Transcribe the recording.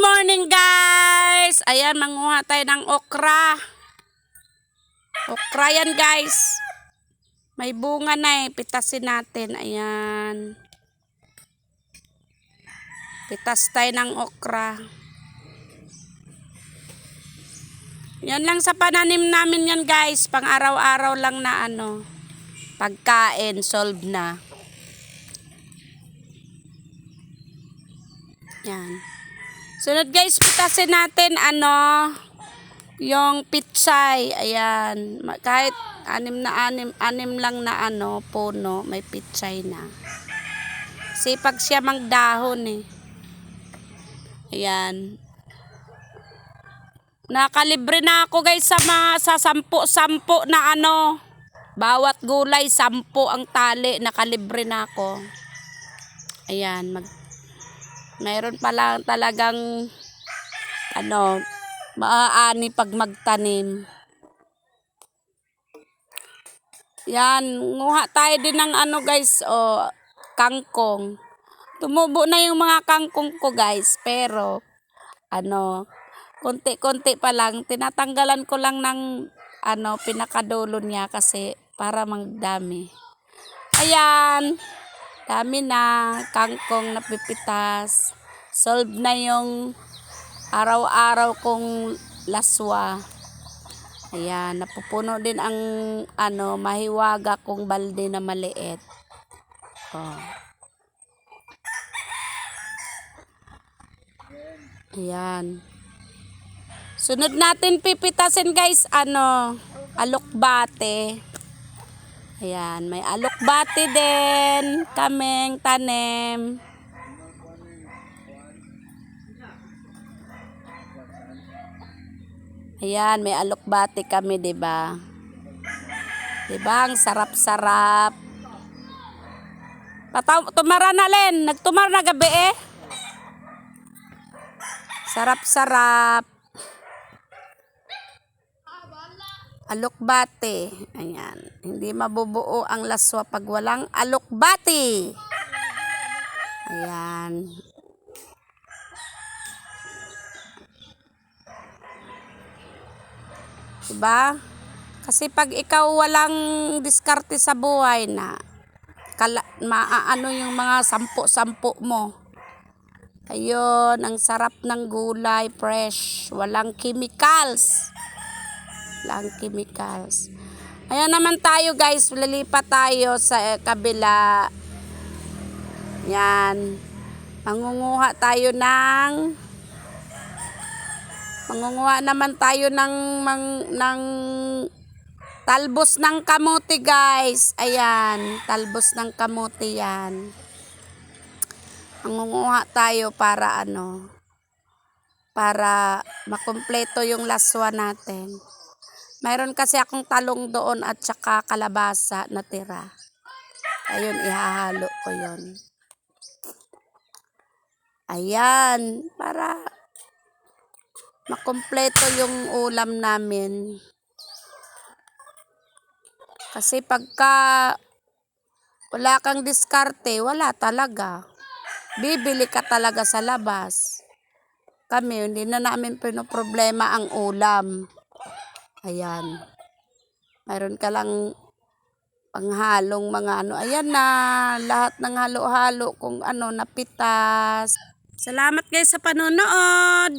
morning guys! Ayan, manguha tayo ng okra. Okra yan guys. May bunga na eh. Pitasin natin. Ayan. Pitas tayo ng okra. Yan lang sa pananim namin yan guys. Pang araw-araw lang na ano. Pagkain, solve na. Yan. Sunod guys, pitasin natin ano, yung pitsay. Ayan. Kahit anim na anim, anim lang na ano, puno, may pitsay na. Sipag siya magdahon eh. Ayan. Nakalibre na ako guys sa mga sa sampu-sampu na ano. Bawat gulay, sampu ang tali. Nakalibre na ako. Ayan, mag Mayroon pa lang talagang ano, maaani pag magtanim. Yan, nguha tayo din ng ano guys, o kangkong. Tumubo na yung mga kangkong ko guys, pero ano, konti-konti pa lang. Tinatanggalan ko lang ng ano, pinakadulo niya kasi para magdami. Ayan. Dami na kangkong napipitas. Solve na yung araw-araw kong laswa. Ayan, napupuno din ang ano, mahiwaga kong balde na maliit. Oh. Ayan. Sunod natin pipitasin guys, ano, alokbate. Ayan, may alokbati din. Kaming tanim. Ayan, may alokbati kami, 'di ba? 'Di ba? Ang sarap-sarap. Pataw, tumara na len, nagtumar na gabi eh. Sarap-sarap. Alokbate. Ayan. Hindi mabubuo ang laswa pag walang alokbate. Ayan. Diba? Kasi pag ikaw walang diskarte sa buhay na kala, maaano yung mga sampo-sampo mo. Ayun, ang sarap ng gulay, fresh, walang chemicals lang chemicals. Ayan naman tayo guys, lilipat tayo sa eh, kabila. Yan. Mangunguha tayo ng Mangunguha naman tayo ng mang, ng talbos ng kamote guys. Ayan, talbos ng kamote yan. Mangunguha tayo para ano para makumpleto yung laswa natin. Mayroon kasi akong talong doon at saka kalabasa na tira. Ayun, ihahalo ko yon. Ayan, para makumpleto yung ulam namin. Kasi pagka wala kang diskarte, wala talaga. Bibili ka talaga sa labas. Kami, hindi na namin pinoproblema ang ulam. Ayan. Mayroon ka lang panghalong mga ano. Ayan na, lahat ng halo-halo kung ano, napitas. Salamat guys sa panonood.